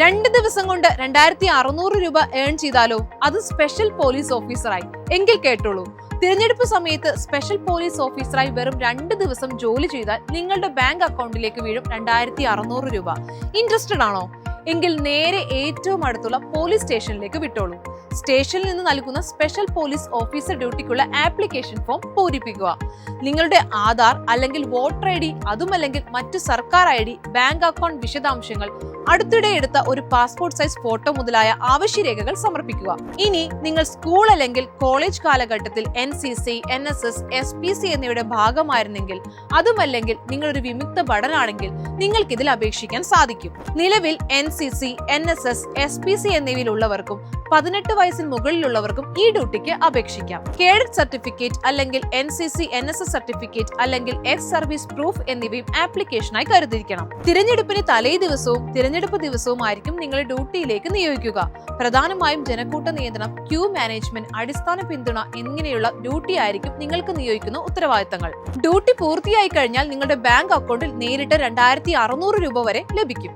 രണ്ട് ദിവസം കൊണ്ട് രണ്ടായിരത്തി അറുന്നൂറ് രൂപ ഏൺ ചെയ്താലോ? അത് സ്പെഷ്യൽ പോലീസ് ഓഫീസറായി എങ്കിൽ കേട്ടോളൂ. തിരഞ്ഞെടുപ്പ് സമയത്ത് സ്പെഷ്യൽ പോലീസ് ഓഫീസറായി വെറും രണ്ട് ദിവസം ജോലി ചെയ്താൽ നിങ്ങളുടെ ബാങ്ക് അക്കൗണ്ടിലേക്ക് വീഴും രണ്ടായിരത്തി അറുന്നൂറ് രൂപ. ഇൻട്രസ്റ്റഡ് ആണോ? എങ്കിൽ നേരെ ഏറ്റവും അടുത്തുള്ള പോലീസ് സ്റ്റേഷനിലേക്ക് വിട്ടോളൂ. സ്റ്റേഷനിൽ നിന്ന് നൽകുന്ന സ്പെഷ്യൽ പോലീസ് ഓഫീസർ ഡ്യൂട്ടിക്കുള്ള ആപ്ലിക്കേഷൻ ഫോം പൂരിപ്പിക്കുക. നിങ്ങളുടെ ആധാർ അല്ലെങ്കിൽ വോട്ടർ ഐ ഡി അതുമല്ലെങ്കിൽ മറ്റു സർക്കാർ ഐ ഡി ബാങ്ക് അക്കൗണ്ട് വിശദാംശങ്ങൾ അടുത്തിടെ എടുത്ത ഒരു പാസ്പോർട്ട് സൈസ് ഫോട്ടോ മുതലായ ആവശ്യരേഖകൾ സമർപ്പിക്കുക. ഇനി നിങ്ങൾ സ്കൂൾ അല്ലെങ്കിൽ കോളേജ് കാലഘട്ടത്തിൽ N C C N S S S P C എന്നിവയുടെ ഭാഗമായിരുന്നെങ്കിൽ അതുമല്ലെങ്കിൽ നിങ്ങൾ ഒരു വിമുക്ത ഭടനാണെങ്കിൽ നിങ്ങൾക്ക് ഇതിൽ അപേക്ഷിക്കാൻ സാധിക്കും. നിലവിൽ N C C N S S S P C എന്നിവയിലുള്ളവർക്കും പതിനെട്ട് വയസ്സിന് മുകളിലുള്ളവർക്കും ഈ ഡ്യൂട്ടിക്ക് അപേക്ഷിക്കാം. കേഡറ്റ് സർട്ടിഫിക്കറ്റ് അല്ലെങ്കിൽ N C C N S S certificate അല്ലെങ്കിൽ എക്സ് സർവീസ് പ്രൂഫ് എന്നിവയും ആപ്ലിക്കേഷനായി കരുതിയിരിക്കണം. തിരഞ്ഞെടുപ്പിന് തലേ ദിവസവും തിരഞ്ഞെടുപ്പ് ദിവസവും ആയിരിക്കും നിങ്ങളെ ഡ്യൂട്ടിയിലേക്ക് നിയോഗിക്കുക. പ്രധാനമായും ജനക്കൂട്ട നിയന്ത്രണം ക്യൂ മാനേജ്മെന്റ് അടിസ്ഥാന പിന്തുണ എന്നിങ്ങനെയുള്ള ഡ്യൂട്ടി ആയിരിക്കും നിങ്ങൾക്ക് നിയോഗിക്കുന്ന ഉത്തരവാദിത്തങ്ങൾ. ഡ്യൂട്ടി പൂർത്തിയായി കഴിഞ്ഞാൽ നിങ്ങളുടെ ബാങ്ക് അക്കൗണ്ടിൽ നേരിട്ട് രണ്ടായിരത്തി രൂപ വരെ ലഭിക്കും.